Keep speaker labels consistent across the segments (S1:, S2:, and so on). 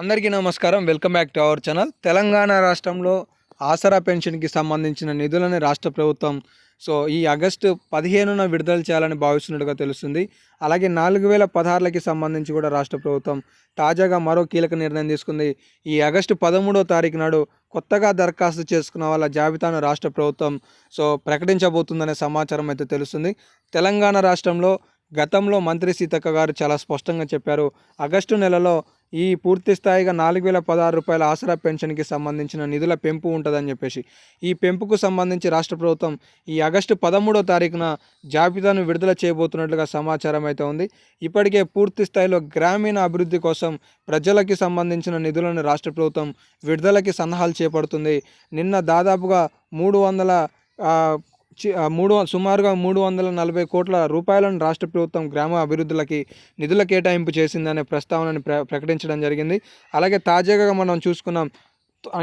S1: అందరికీ నమస్కారం. Welcome back to our channel. Telangana రాష్ట్రంలో ఆసరా పెన్షన్కి సంబంధించిన నిధులని రాష్ట్ర ప్రభుత్వం సో ఈ ఆగస్టు పదిహేనున విడుదల చేయాలని భావిస్తున్నట్టుగా తెలుస్తుంది. అలాగే నాలుగు వేల పదహారులకి సంబంధించి కూడా రాష్ట్ర ప్రభుత్వం తాజాగా మరో కీలక నిర్ణయం తీసుకుంది. ఈ ఆగస్టు పదమూడో తారీఖు నాడు కొత్తగా దరఖాస్తు చేసుకున్న వాళ్ళ జాబితాను రాష్ట్ర ప్రభుత్వం సో ప్రకటించబోతుందనే సమాచారం అయితే తెలుస్తుంది. తెలంగాణ రాష్ట్రంలో గతంలో మంత్రి సీతక్క గారు చాలా స్పష్టంగా చెప్పారు. ఆగస్టు నెలలో ఈ పూర్తి స్థాయిగా నాలుగు వేల పదహారు రూపాయల ఆసరా పెన్షన్కి సంబంధించిన నిధుల పెంపు ఉంటుందని చెప్పేసి ఈ పెంపుకు సంబంధించి రాష్ట్ర ప్రభుత్వం ఈ ఆగస్టు పదమూడో తారీఖున జాబితాను విడుదల చేయబోతున్నట్లుగా సమాచారం అయితే ఉంది. ఇప్పటికే పూర్తి స్థాయిలో గ్రామీణ అభివృద్ధి కోసం ప్రజలకి సంబంధించిన నిధులను రాష్ట్ర ప్రభుత్వం విడుదలకి సన్నాహాలు చేపడుతుంది. నిన్న దాదాపుగా మూడు వందల మూడు సుమారుగా మూడు వందల నలభై కోట్ల రూపాయలను రాష్ట్ర ప్రభుత్వం గ్రామ అభివృద్ధులకి నిధుల కేటాయింపు చేసిందనే ప్రస్తావనని ప్ర ప్రకటించడం జరిగింది. అలాగే తాజాగా మనం చూసుకున్నాం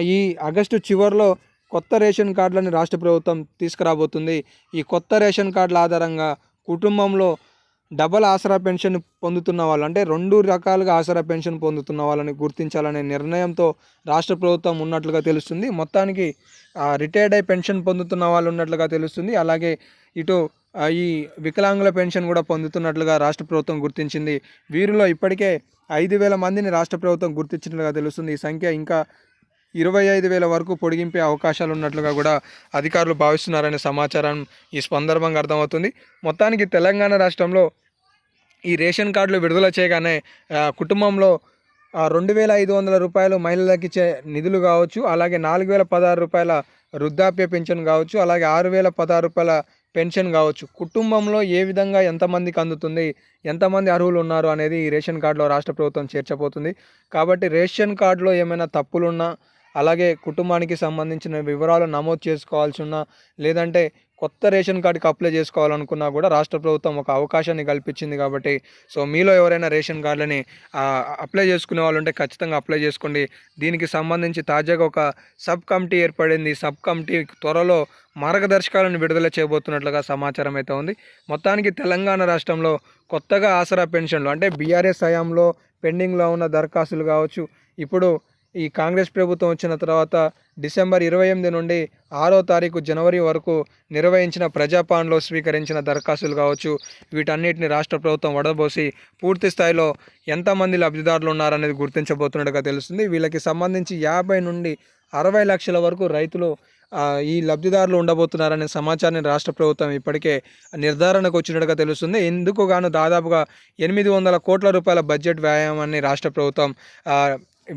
S1: ఈ ఆగస్టు చివరిలో కొత్త రేషన్ కార్డులను రాష్ట్ర ప్రభుత్వం తీసుకురాబోతుంది. ఈ కొత్త రేషన్ కార్డుల ఆధారంగా కుటుంబంలో డబల్ ఆసరా పెన్షన్ పొందుతున్న వాళ్ళు అంటే రెండు రకాలుగా ఆసరా పెన్షన్ పొందుతున్న వాళ్ళని గుర్తించాలనే నిర్ణయంతో రాష్ట్ర ప్రభుత్వం ఉన్నట్లుగా తెలుస్తుంది. మొత్తానికి రిటైర్డ్ అయి పెన్షన్ పొందుతున్న వాళ్ళు ఉన్నట్లుగా తెలుస్తుంది. అలాగే ఇటు ఈ వికలాంగుల పెన్షన్ కూడా పొందుతున్నట్లుగా రాష్ట్ర ప్రభుత్వం గుర్తించింది. వీరిలో ఇప్పటికే ఐదు వేల మందిని రాష్ట్ర ప్రభుత్వం గుర్తించినట్లుగా తెలుస్తుంది. ఈ సంఖ్య ఇంకా ఇరవై ఐదు వేల వరకు పొడిగింపే అవకాశాలు ఉన్నట్లుగా కూడా అధికారులు భావిస్తున్నారనే సమాచారం ఈ సందర్భంగా అర్థమవుతుంది. మొత్తానికి తెలంగాణ రాష్ట్రంలో ఈ రేషన్ కార్డులు విడుదల చేయగానే కుటుంబంలో రెండు వేల ఐదు వందల రూపాయలు మహిళలకు ఇచ్చే నిధులు కావచ్చు అలాగే నాలుగు వేల పదహారు రూపాయల వృద్ధాప్య పెన్షన్ కావచ్చు అలాగే ఆరు వేల పదహారు రూపాయల పెన్షన్ కావచ్చు. కుటుంబంలో ఏ విధంగా ఎంతమందికి అందుతుంది ఎంతమంది అర్హులు ఉన్నారు అనేది ఈ రేషన్ కార్డులో రాష్ట్ర ప్రభుత్వం చేర్చబోతుంది. కాబట్టి రేషన్ కార్డులో ఏమైనా తప్పులున్నా అలాగే కుటుంబానికి సంబంధించిన వివరాలు నమోదు చేసుకోవాల్సి ఉన్నా లేదంటే కొత్త రేషన్ కార్డుకి అప్లై చేసుకోవాలనుకున్నా కూడా రాష్ట్ర ప్రభుత్వం ఒక అవకాశాన్ని కల్పించింది కాబట్టి సో మీలో ఎవరైనా రేషన్ కార్డులని అప్లై చేసుకునే వాళ్ళు ఉంటే ఖచ్చితంగా అప్లై చేసుకోండి. దీనికి సంబంధించి తాజాగా ఒక సబ్ కమిటీ ఏర్పడింది. సబ్ కమిటీ త్వరలో మార్గదర్శకాలను విడుదల చేయబోతున్నట్లుగా సమాచారం అయితే ఉంది. మొత్తానికి తెలంగాణ రాష్ట్రంలో కొత్తగా ఆసరా పెన్షన్లు అంటే బీఆర్ఎస్ హయాంలో పెండింగ్లో ఉన్న దరఖాస్తులు కావచ్చు. ఇప్పుడు ఈ కాంగ్రెస్ ప్రభుత్వం వచ్చిన తర్వాత డిసెంబర్ ఇరవై ఎనిమిది నుండి ఆరో తారీఖు జనవరి వరకు నిర్వహించిన ప్రజాపాన్లో స్వీకరించిన దరఖాస్తులు కావచ్చు. వీటన్నిటిని రాష్ట్ర ప్రభుత్వం వడబోసి పూర్తి స్థాయిలో ఎంతమంది లబ్ధిదారులు ఉన్నారనేది గుర్తించబోతున్నట్టుగా తెలుస్తుంది. వీళ్ళకి సంబంధించి యాభై నుండి అరవై లక్షల వరకు రైతులు ఈ లబ్ధిదారులు ఉండబోతున్నారనే సమాచారాన్ని రాష్ట్ర ప్రభుత్వం ఇప్పటికే నిర్ధారణకు వచ్చినట్టుగా తెలుస్తుంది. ఎందుకు గాను దాదాపుగా ఎనిమిది వందల కోట్ల రూపాయల బడ్జెట్ వ్యాయామాన్ని రాష్ట్ర ప్రభుత్వం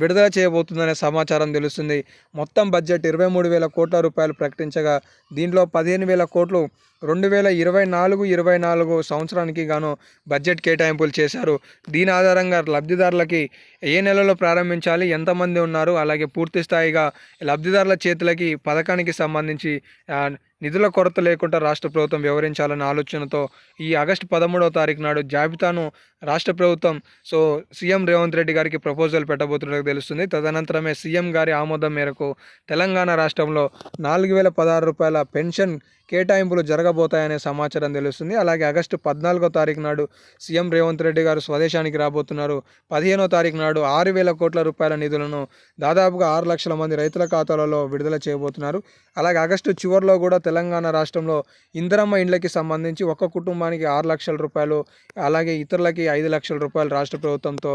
S1: విడుదల చేయబోతుందనే సమాచారం తెలుస్తుంది. మొత్తం బడ్జెట్ ఇరవై మూడు వేల కోట్ల రూపాయలు ప్రకటించగా దీంట్లో పదిహేను వేల కోట్లు రెండు వేల ఇరవై నాలుగు ఇరవై నాలుగు సంవత్సరానికి గాను బడ్జెట్ కేటాయింపులు చేశారు. దీని ఆధారంగా లబ్ధిదారులకి ఏ నెలలో ప్రారంభించాలి ఎంతమంది ఉన్నారు అలాగే పూర్తి స్థాయిగా లబ్ధిదారుల చేతులకి పథకానికి సంబంధించి నిధుల కొరత లేకుండా రాష్ట్ర ప్రభుత్వం వ్యవహరించాలన్న ఆలోచనతో ఈ ఆగస్టు పదమూడవ తారీఖు నాడు జాబితాను రాష్ట్ర ప్రభుత్వం సో సీఎం రేవంత్ రెడ్డి గారికి ప్రపోజల్ పెట్టబోతున్నట్టు తెలుస్తుంది. తదనంతరమే సీఎం గారి ఆమోదం మేరకు తెలంగాణ రాష్ట్రంలో నాలుగు వేల పదహారు రూపాయల పెన్షన్ కేటాయింపులు జరగబోతాయనే సమాచారం తెలుస్తుంది. అలాగే ఆగస్టు పద్నాలుగో తారీఖు నాడు సీఎం రేవంత్ రెడ్డి గారు స్వదేశానికి రాబోతున్నారు. పదిహేనో తారీఖు నాడు ఆరు వేల కోట్ల రూపాయల నిధులను దాదాపుగా ఆరు లక్షల మంది రైతుల ఖాతాలలో విడుదల చేయబోతున్నారు. అలాగే ఆగస్టు చివరిలో కూడా తెలంగాణ రాష్ట్రంలో ఇందిరమ్మ ఇండ్లకి సంబంధించి ఒక్క కుటుంబానికి ఆరు లక్షల రూపాయలు అలాగే ఇతరులకి ఐదు లక్షల రూపాయలు రాష్ట్ర ప్రభుత్వంతో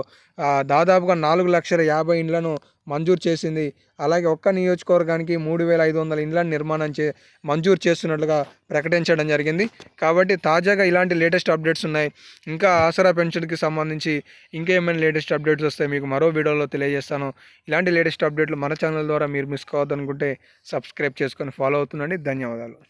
S1: దాదాపుగా నాలుగు లక్షల యాభై ఇండ్లను మంజూరు చేసింది. అలాగే ఒక్క నియోజకవర్గానికి మూడు వేల ఐదు వందల ఇండ్లను నిర్మాణం చే మంజూరు చేస్తున్నట్లుగా ప్రకటించడం జరిగింది. కాబట్టి తాజాగా ఇలాంటి లేటెస్ట్ అప్డేట్స్ ఉన్నాయి. ఇంకా ఆసరా పెన్షన్కి సంబంధించి ఇంకేమైనా లేటెస్ట్ అప్డేట్స్ వస్తాయి మీకు మరో వీడియోలో తెలియజేస్తాను. ఇలాంటి లేటెస్ట్ అప్డేట్లు మన ఛానల్ ద్వారా మీరు మిస్ కావద్దనుకుంటే సబ్స్క్రైబ్ చేసుకొని ఫాలో అవుతుండండి. ధన్యవాదాలు.